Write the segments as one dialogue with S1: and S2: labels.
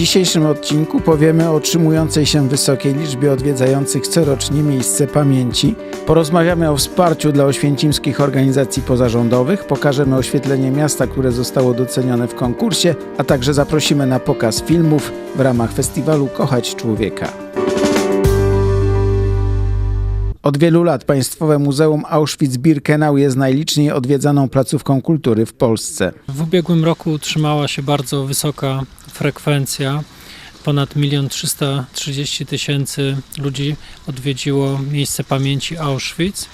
S1: dzisiejszym odcinku powiemy o otrzymującej się wysokiej liczbie odwiedzających corocznie miejsce pamięci. Porozmawiamy o wsparciu dla oświęcimskich organizacji pozarządowych, pokażemy oświetlenie miasta, które zostało docenione w konkursie, a także zaprosimy na pokaz filmów w ramach festiwalu Kochać Człowieka. Od wielu lat Państwowe Muzeum Auschwitz-Birkenau jest najliczniej odwiedzaną placówką kultury w Polsce.
S2: W ubiegłym roku utrzymała się bardzo wysoka frekwencja. Ponad 1 330 tysięcy ludzi odwiedziło miejsce pamięci Auschwitz.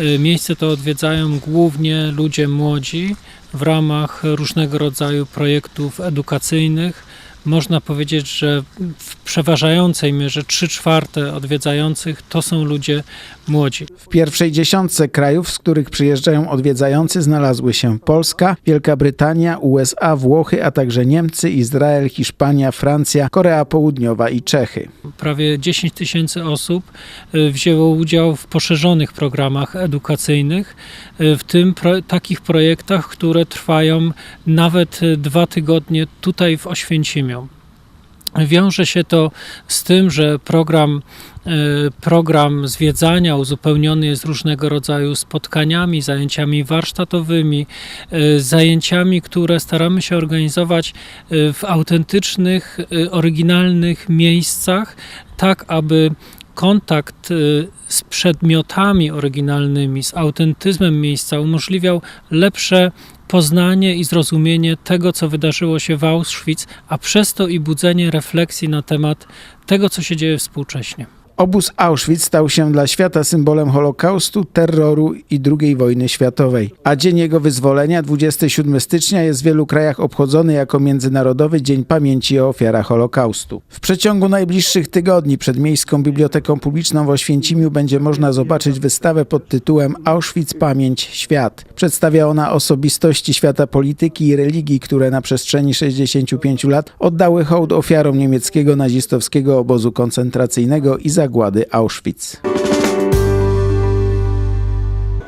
S2: Y, Miejsce to odwiedzają głównie ludzie młodzi w ramach różnego rodzaju projektów edukacyjnych. Można powiedzieć, że w przeważającej mierze 3 czwarte odwiedzających to są ludzie młodzi.
S1: W pierwszej dziesiątce krajów, z których przyjeżdżają odwiedzający, znalazły się Polska, Wielka Brytania, USA, Włochy, a także Niemcy, Izrael, Hiszpania, Francja, Korea Południowa i Czechy.
S2: Prawie 10 tysięcy osób y, wzięło udział w poszerzonych programach edukacyjnych, y, w tym pro, takich projektach, które trwają nawet y, dwa tygodnie tutaj w Oświęcimiu. Wiąże się to z tym, że program, y, program zwiedzania uzupełniony jest różnego rodzaju spotkaniami, zajęciami warsztatowymi, y, zajęciami, które staramy się organizować y, w autentycznych, oryginalnych miejscach, tak aby kontakt z przedmiotami oryginalnymi, z autentyzmem miejsca umożliwiał lepsze poznanie i zrozumienie tego, co wydarzyło się w Auschwitz, a przez to i budzenie refleksji na temat tego, co się dzieje współcześnie.
S1: Obóz Auschwitz stał się dla świata symbolem Holokaustu, terroru i II wojny światowej, a dzień jego wyzwolenia, 27 stycznia, jest w wielu krajach obchodzony jako Międzynarodowy Dzień Pamięci o ofiarach Holokaustu. W przeciągu najbliższych tygodni przed Miejską Biblioteką Publiczną w Oświęcimiu będzie można zobaczyć wystawę pod tytułem Auschwitz Pamięć Świat. Przedstawia ona osobistości świata polityki i religii, które na przestrzeni 65 lat oddały hołd ofiarom niemieckiego nazistowskiego obozu koncentracyjnego i zagłady Auschwitz.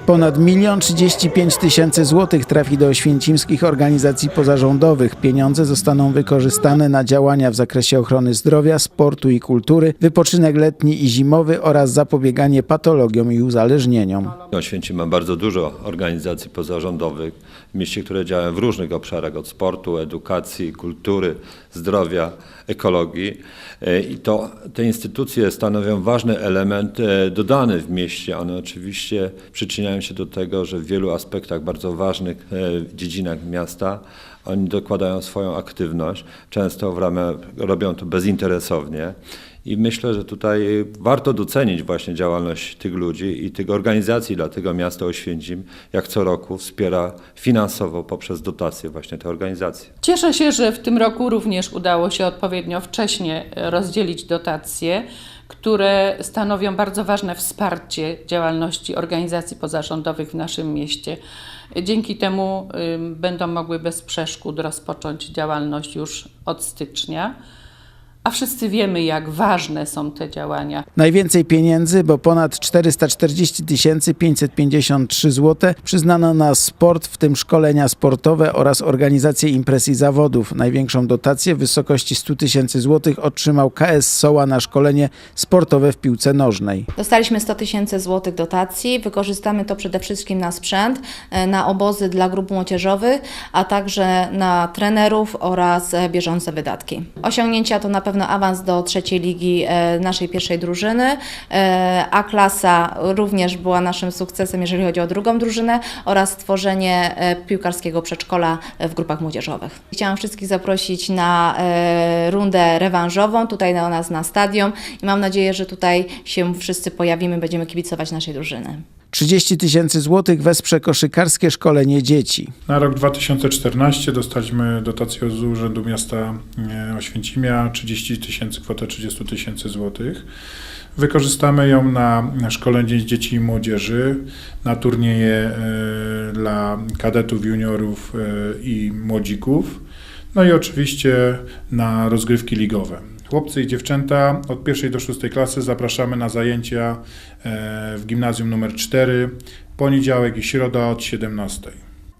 S1: Ponad 1 35 tysięcy złotych trafi do oświęcimskich organizacji pozarządowych. Pieniądze zostaną wykorzystane na działania w zakresie ochrony zdrowia, sportu i kultury, wypoczynek letni i zimowy oraz zapobieganie patologiom i uzależnieniom.
S3: Oświęcim ma bardzo dużo organizacji pozarządowych w mieście, które działają w różnych obszarach od sportu, edukacji, kultury, zdrowia, ekologii. E, I to te instytucje stanowią ważny element e, dodany w mieście. One oczywiście przyczyniają się do tego, że w wielu aspektach bardzo ważnych e, dziedzinach miasta oni dokładają swoją aktywność. Często w ramach robią to bezinteresownie. I myślę, że tutaj warto docenić właśnie działalność tych ludzi i tych organizacji, dlatego miasto Oświęcim jak co roku wspiera finansowo poprzez dotacje właśnie te organizacje.
S4: Cieszę się, że w tym roku również udało się odpowiednio wcześnie rozdzielić dotacje, które stanowią bardzo ważne wsparcie działalności organizacji pozarządowych w naszym mieście. Dzięki temu będą mogły bez przeszkód rozpocząć działalność już od stycznia. A wszyscy wiemy, jak ważne są te działania.
S1: Najwięcej pieniędzy, bo ponad 440 553 zł przyznano na sport, w tym szkolenia sportowe oraz organizację imprez i zawodów. Największą dotację w wysokości 100 tysięcy złotych otrzymał KS Soła na szkolenie sportowe w piłce nożnej.
S5: Dostaliśmy 100 tysięcy złotych dotacji. Wykorzystamy to przede wszystkim na sprzęt, e, na obozy dla grup młodzieżowych, a także na trenerów oraz e, bieżące wydatki. Osiągnięcia to na pewno awans do trzeciej ligi e, naszej pierwszej drużyny. E, A klasa również była naszym sukcesem, jeżeli chodzi o drugą drużynę oraz stworzenie e, piłkarskiego przedszkola w grupach młodzieżowych. Chciałam wszystkich zaprosić na rundę rewanżową tutaj na nas na stadion i mam nadzieję, że tutaj się wszyscy pojawimy, będziemy kibicować naszej drużyny.
S1: 30 tysięcy złotych wesprze koszykarskie szkolenie dzieci.
S6: Na rok 2014 dostaliśmy dotację z Urzędu Miasta e, Oświęcimia 30 tysięcy, kwotę 30 tysięcy złotych. Wykorzystamy ją na na szkolenie dzieci i młodzieży, na turnieje e, dla kadetów, juniorów e, i młodzików, no i oczywiście na rozgrywki ligowe. Chłopcy i dziewczęta od pierwszej do szóstej klasy zapraszamy na zajęcia e, w gimnazjum numer 4, poniedziałek i środa od 17.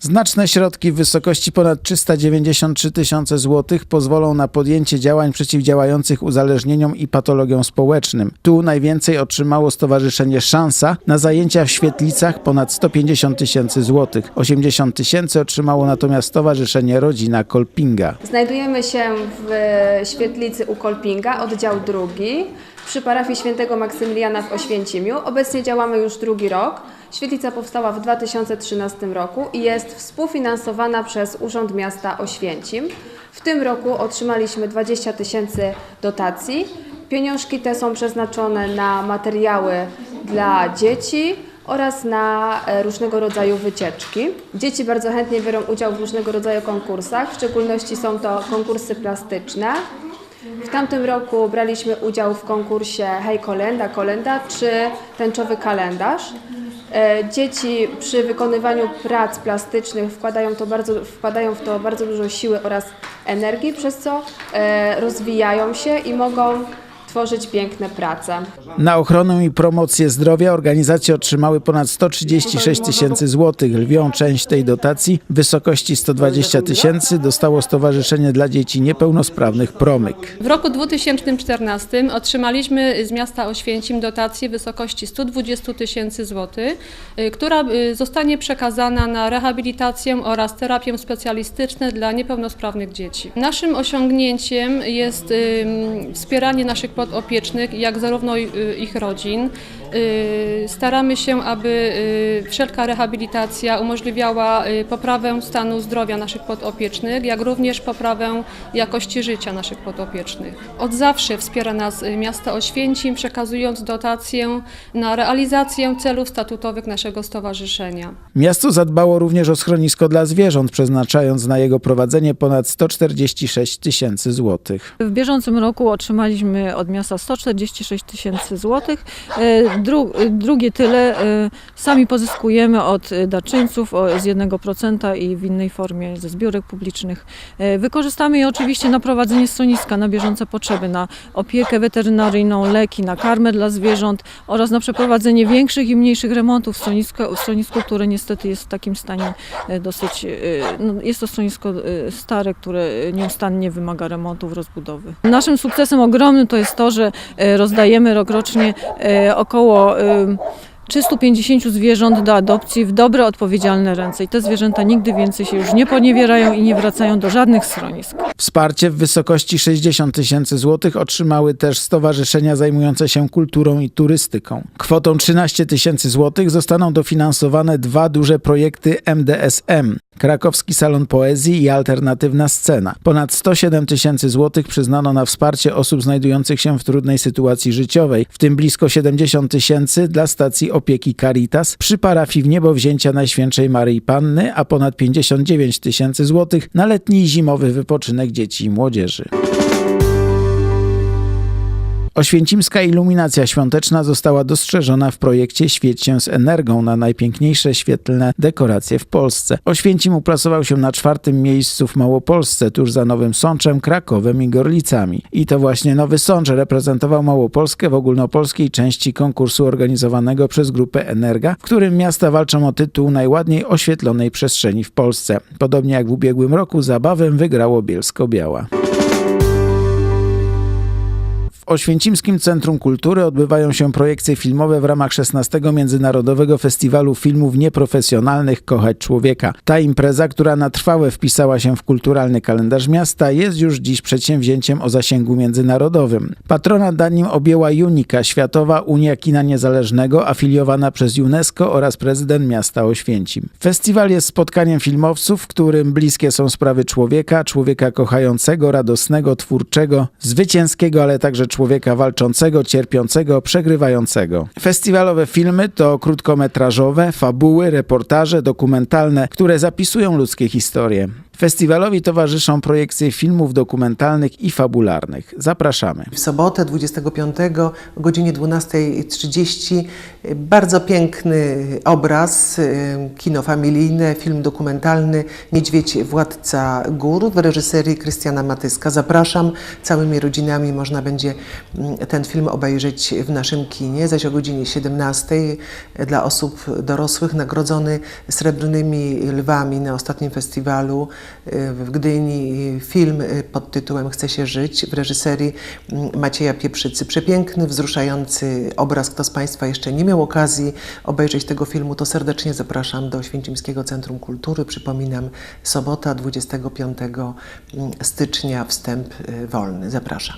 S1: Znaczne środki w wysokości ponad 393 tysiące złotych pozwolą na podjęcie działań przeciwdziałających uzależnieniom i patologiom społecznym. Tu najwięcej otrzymało Stowarzyszenie Szansa na zajęcia w świetlicach ponad 150 tysięcy złotych. 80 tysięcy otrzymało natomiast Stowarzyszenie Rodzina Kolpinga.
S7: Znajdujemy się w świetlicy u Kolpinga, oddział drugi, przy parafii świętego Maksymiliana w Oświęcimiu. Obecnie działamy już drugi rok. Świetlica powstała w 2013 roku i jest współfinansowana przez Urząd Miasta Oświęcim. W tym roku otrzymaliśmy 20 tysięcy dotacji. Pieniążki te są przeznaczone na materiały dla dzieci oraz na e, różnego rodzaju wycieczki. Dzieci bardzo chętnie biorą udział w różnego rodzaju konkursach, w szczególności są to konkursy plastyczne. W tamtym roku braliśmy udział w konkursie Hej Kolenda, Kolenda czy Tęczowy Kalendarz. E, Dzieci przy wykonywaniu prac plastycznych wkładają, to bardzo, wkładają w to bardzo dużo siły oraz energii, przez co e, rozwijają się i mogą tworzyć piękne prace.
S1: Na ochronę i promocję zdrowia organizacje otrzymały ponad 136 tysięcy złotych. Lwią część tej dotacji w wysokości 120 tysięcy dostało Stowarzyszenie dla Dzieci Niepełnosprawnych Promyk.
S8: W roku 2014 otrzymaliśmy z miasta Oświęcim dotację w wysokości 120 tysięcy złotych, y, która y, zostanie przekazana na rehabilitację oraz terapię specjalistyczną dla niepełnosprawnych dzieci. Naszym osiągnięciem jest wspieranie naszych podopiecznych, jak zarówno y, ich rodzin. Y, Staramy się, aby y, wszelka rehabilitacja umożliwiała y, poprawę stanu zdrowia naszych podopiecznych, jak również poprawę jakości życia naszych podopiecznych. Od zawsze wspiera nas miasto Oświęcim, przekazując dotację na realizację celów statutowych naszego stowarzyszenia.
S1: Miasto zadbało również o schronisko dla zwierząt, przeznaczając na jego prowadzenie ponad 146 tysięcy złotych.
S9: W bieżącym roku otrzymaliśmy od miasta 146 tysięcy złotych. Dru, drugie tyle e, sami pozyskujemy od e, darczyńców z 1% i w innej formie ze zbiórek publicznych. E, Wykorzystamy je oczywiście na prowadzenie schroniska na bieżące potrzeby, na opiekę weterynaryjną, leki, na karmę dla zwierząt oraz na przeprowadzenie większych i mniejszych remontów w schronisku, w które niestety jest w takim stanie dosyć, no, jest to stare, które nieustannie wymaga remontów, rozbudowy. Naszym sukcesem ogromnym to jest to, że rozdajemy rokrocznie e, około e, 350 zwierząt do adopcji w dobre, odpowiedzialne ręce. I te zwierzęta nigdy więcej się już nie poniewierają i nie wracają do żadnych schronisk.
S1: Wsparcie w wysokości 60 tysięcy złotych otrzymały też stowarzyszenia zajmujące się kulturą i turystyką. Kwotą 13 tysięcy złotych zostaną dofinansowane dwa duże projekty MDSM. Krakowski Salon Poezji i Alternatywna Scena. Ponad 107 tysięcy złotych przyznano na wsparcie osób znajdujących się w trudnej sytuacji życiowej, w tym blisko 70 tysięcy dla stacji opieki Caritas przy parafii w Niebowzięcia Najświętszej Maryi Panny, a ponad 59 tysięcy złotych na letni i zimowy wypoczynek dzieci i młodzieży. Oświęcimska iluminacja świąteczna została dostrzeżona w projekcie Świeć się z energią na najpiękniejsze świetlne dekoracje w Polsce. Oświęcim uplasował się na czwartym miejscu w Małopolsce, tuż za Nowym Sączem, Krakowem i Gorlicami. I to właśnie Nowy Sącz reprezentował Małopolskę w ogólnopolskiej części konkursu organizowanego przez grupę Energa, w którym miasta walczą o tytuł najładniej oświetlonej przestrzeni w Polsce. Podobnie jak w ubiegłym roku zabawę wygrało Bielsko-Biała. Oświęcimskim Centrum Kultury odbywają się projekcje filmowe w ramach 16 Międzynarodowego Festiwalu Filmów Nieprofesjonalnych Kochać Człowieka. Ta impreza, która na trwałe wpisała się w kulturalny kalendarz miasta, jest już dziś przedsięwzięciem o zasięgu międzynarodowym. Patronat nad nim objęła Unika, Światowa Unia Kina Niezależnego, afiliowana przez UNESCO oraz prezydent miasta Oświęcim. Festiwal jest spotkaniem filmowców, w którym bliskie są sprawy człowieka, człowieka kochającego, radosnego, twórczego, zwycięskiego, ale także człowieka walczącego, cierpiącego, przegrywającego. Festiwalowe filmy to krótkometrażowe, fabuły, reportaże dokumentalne, które zapisują ludzkie historie. Festiwalowi towarzyszą projekcje filmów dokumentalnych i fabularnych. Zapraszamy.
S10: W sobotę 25 o godzinie 12.30 bardzo piękny obraz, y, kino familijne, film dokumentalny Niedźwiedź Władca Gór w reżyserii Krystiana Matyska. Zapraszam, całymi rodzinami można będzie mm, ten film obejrzeć w naszym kinie, zaś o godzinie 17 dla osób dorosłych nagrodzony srebrnymi lwami na ostatnim festiwalu y, w Gdyni film pod tytułem Chce się żyć w reżyserii mm, Macieja Pieprzycy. Przepiękny, wzruszający obraz. Kto z Państwa jeszcze nie miał okazji obejrzeć tego filmu, to serdecznie zapraszam do Święcimskiego Centrum Kultury. Przypominam, sobota 25 stycznia, wstęp y, wolny. Zapraszam.